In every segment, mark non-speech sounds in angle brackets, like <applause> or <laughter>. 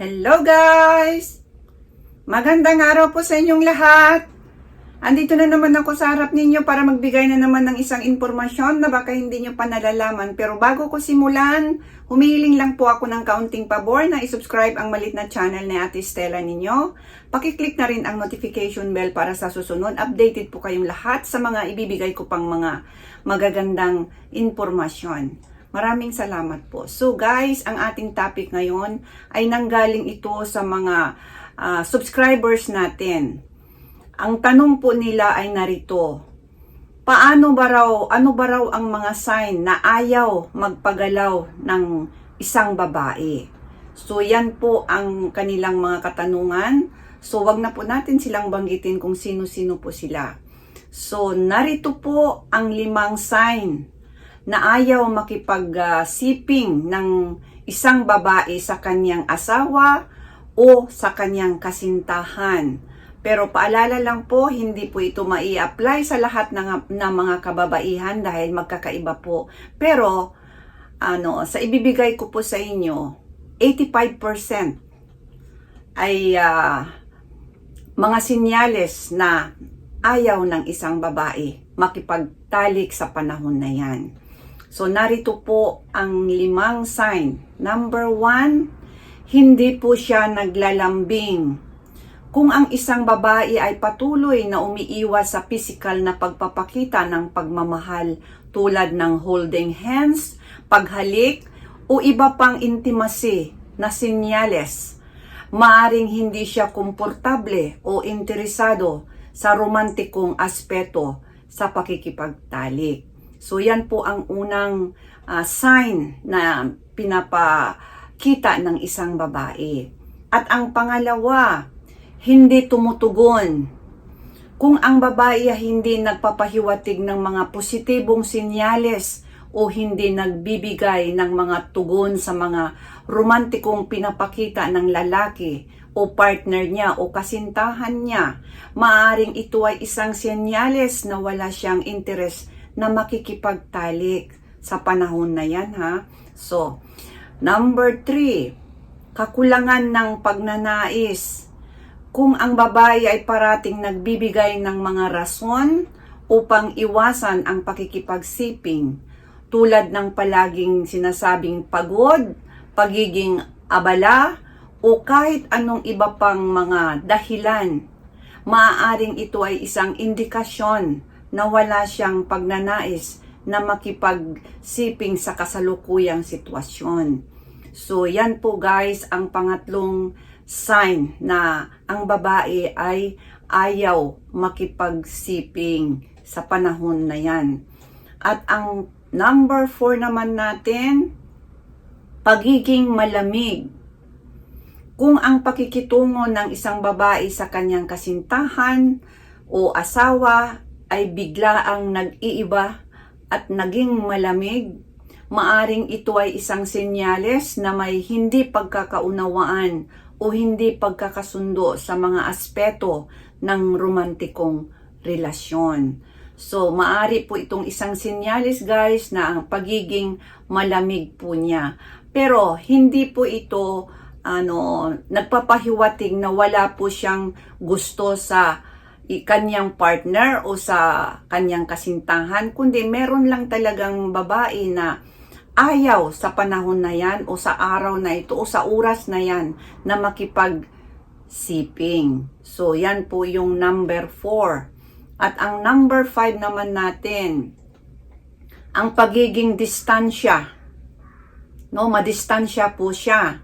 Hello guys! Magandang araw po sa inyong lahat. Andito na naman ako sa harap ninyo para magbigay na naman ng isang impormasyon na baka hindi nyo pa nalalaman. Pero bago ko simulan, humihiling lang po ako ng kaunting pabor na isubscribe ang malit na channel ni Ate Stella ninyo. Pakiclick na rin ang notification bell para sa susunod. Updated po kayong lahat sa mga ibibigay ko pang mga magagandang impormasyon. Maraming salamat po. So guys, ang ating topic ngayon ay nanggaling ito sa mga ah, subscribers natin. Ang tanong po nila ay narito. Paano ba raw, ano ba raw ang mga sign na ayaw magpagalaw ng isang babae? So yan po ang kanilang mga katanungan. So wag na po natin silang banggitin kung sino-sino po sila. So narito po ang limang sign na ayaw makipag-siping ng isang babae sa kanyang asawa o sa kanyang kasintahan. Pero paalala lang po, hindi po ito mai-apply sa lahat ng, ng mga kababaihan dahil magkakaiba po. Pero, ano, sa ibibigay ko po sa inyo, 85% ay ah, mga sinyales na ayaw ng isang babae makipagtalik sa panahon na yan. So, narito po ang limang sign. Number one, hindi po siya naglalambing. Kung ang isang babae ay patuloy na umiiwas sa physical na pagpapakita ng pagmamahal tulad ng holding hands, paghalik, o iba pang intimacy na sinyales, maaring hindi siya komportable o interesado sa romantikong aspeto sa pakikipagtalik. So yan po ang unang ah, sign na pinapakita ng isang babae. At ang pangalawa, hindi tumutugon. Kung ang babae ay hindi nagpapahiwatig ng mga positibong sinyales o hindi nagbibigay ng mga tugon sa mga romantikong pinapakita ng lalaki o partner niya o kasintahan niya, maaring ito ay isang senyales na wala siyang interes na makikipagtalik sa panahon na yan ha. So, number three, kakulangan ng pagnanais. Kung ang babae ay parating nagbibigay ng mga rason upang iwasan ang pakikipagsiping, tulad ng palaging sinasabing pagod, pagiging abala, o kahit anong iba pang mga dahilan, maaaring ito ay isang indikasyon na wala siyang pagnanais na makipagsiping sa kasalukuyang sitwasyon. So, yan po guys ang pangatlong sign na ang babae ay ayaw makipagsiping sa panahon na yan. At ang number four naman natin, pagiging malamig. Kung ang pakikitungo ng isang babae sa kanyang kasintahan o asawa ay bigla ang nag-iiba at naging malamig, maaring ito ay isang senyales na may hindi pagkakaunawaan o hindi pagkakasundo sa mga aspeto ng romantikong relasyon. So, maari po itong isang senyales guys na ang pagiging malamig po niya. Pero hindi po ito ano nagpapahiwatig na wala po siyang gusto sa kanyang partner o sa kanyang kasintahan, kundi meron lang talagang babae na ayaw sa panahon na yan o sa araw na ito o sa oras na yan na makipag siping. So, yan po yung number 4. At ang number 5 naman natin, ang pagiging distansya. No, madistansya po siya.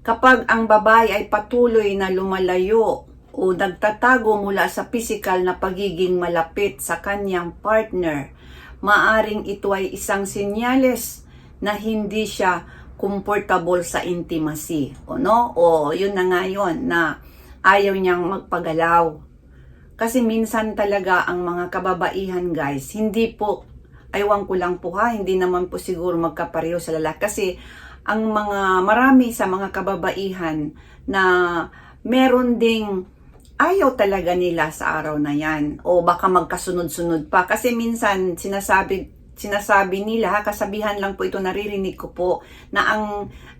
Kapag ang babae ay patuloy na lumalayo o nagtatago mula sa physical na pagiging malapit sa kanyang partner, maaring ito ay isang senyales na hindi siya comfortable sa intimacy. O no? O yun na nga yun, na ayaw niyang magpagalaw. Kasi minsan talaga ang mga kababaihan guys, hindi po, aywan ko lang po ha, hindi naman po siguro magkapareho sa lalaki. Kasi ang mga, marami sa mga kababaihan na meron ding ayaw talaga nila sa araw na yan. O baka magkasunod-sunod pa. Kasi minsan sinasabi, sinasabi nila, ha, kasabihan lang po ito naririnig ko po na ang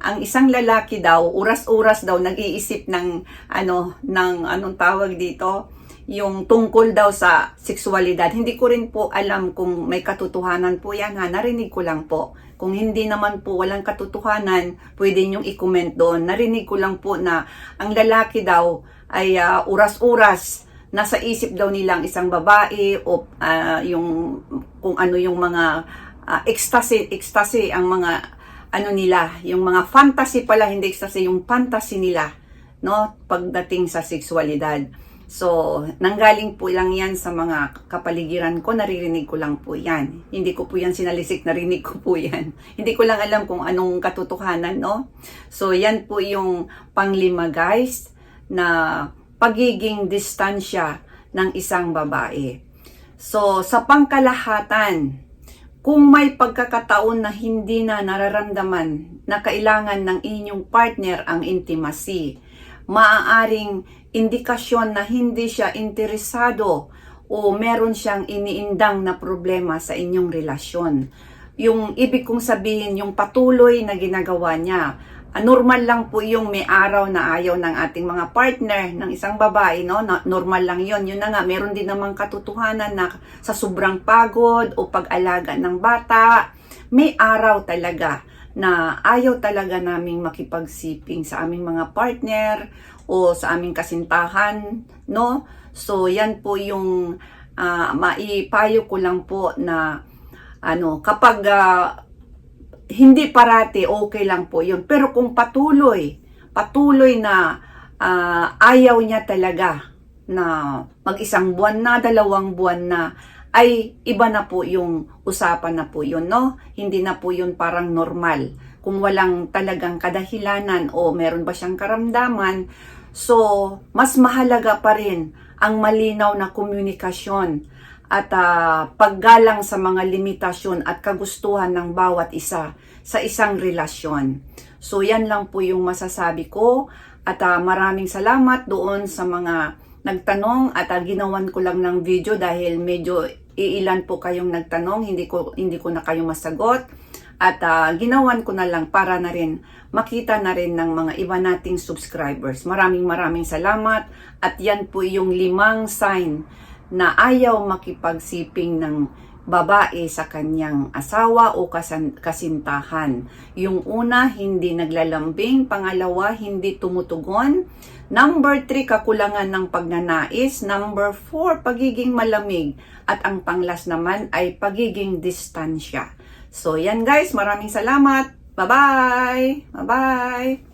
ang isang lalaki daw oras-oras daw nag-iisip ng ano ng anong tawag dito yung tungkol daw sa sexualidad. Hindi ko rin po alam kung may katotohanan po yan ha. Narinig ko lang po. Kung hindi naman po walang katotohanan, pwede niyong i-comment doon. Narinig ko lang po na ang lalaki daw ay ah, oras-oras nasa isip daw nilang isang babae o ah, yung kung ano yung mga ah, ecstasy, ecstasy ang mga ano nila, yung mga fantasy pala, hindi ecstasy, yung fantasy nila, no, pagdating sa sexualidad. So, nanggaling po lang yan sa mga kapaligiran ko, naririnig ko lang po yan. Hindi ko po yan sinalisik, narinig ko po yan. <laughs> Hindi ko lang alam kung anong katotohanan, no? So, yan po yung panglima, guys, na pagiging distansya ng isang babae. So, sa pangkalahatan, kung may pagkakataon na hindi na nararamdaman na kailangan ng inyong partner ang intimacy, maaaring indikasyon na hindi siya interesado o meron siyang iniindang na problema sa inyong relasyon. Yung ibig kong sabihin, yung patuloy na ginagawa niya, normal lang po yung may araw na ayaw ng ating mga partner ng isang babae, no? Normal lang yon Yun na nga, meron din namang katotohanan na sa sobrang pagod o pag-alaga ng bata, may araw talaga na ayaw talaga naming makipagsiping sa aming mga partner o sa aming kasintahan, no? So, yan po yung ah, maipayo ko lang po na ano, kapag ah, hindi parati okay lang po yun. Pero kung patuloy, patuloy na ah, ayaw niya talaga na mag-isang buwan na, dalawang buwan na, ay iba na po yung usapan na po yun, no? Hindi na po yun parang normal. Kung walang talagang kadahilanan o meron ba siyang karamdaman, so mas mahalaga pa rin ang malinaw na komunikasyon at ah, paggalang sa mga limitasyon at kagustuhan ng bawat isa sa isang relasyon. So yan lang po yung masasabi ko at ah, maraming salamat doon sa mga nagtanong at ah, ginawan ko lang ng video dahil medyo iilan po kayong nagtanong, hindi ko hindi ko na kayo masagot at ah, ginawan ko na lang para na rin makita na rin ng mga iba nating subscribers. Maraming maraming salamat at yan po yung limang sign na ayaw makipagsiping ng babae sa kanyang asawa o kasintahan. Yung una, hindi naglalambing. Pangalawa, hindi tumutugon. Number 3, kakulangan ng pagnanais. Number 4, pagiging malamig. At ang panglas naman ay pagiging distansya. So, yan guys. Maraming salamat. Bye-bye! Bye-bye!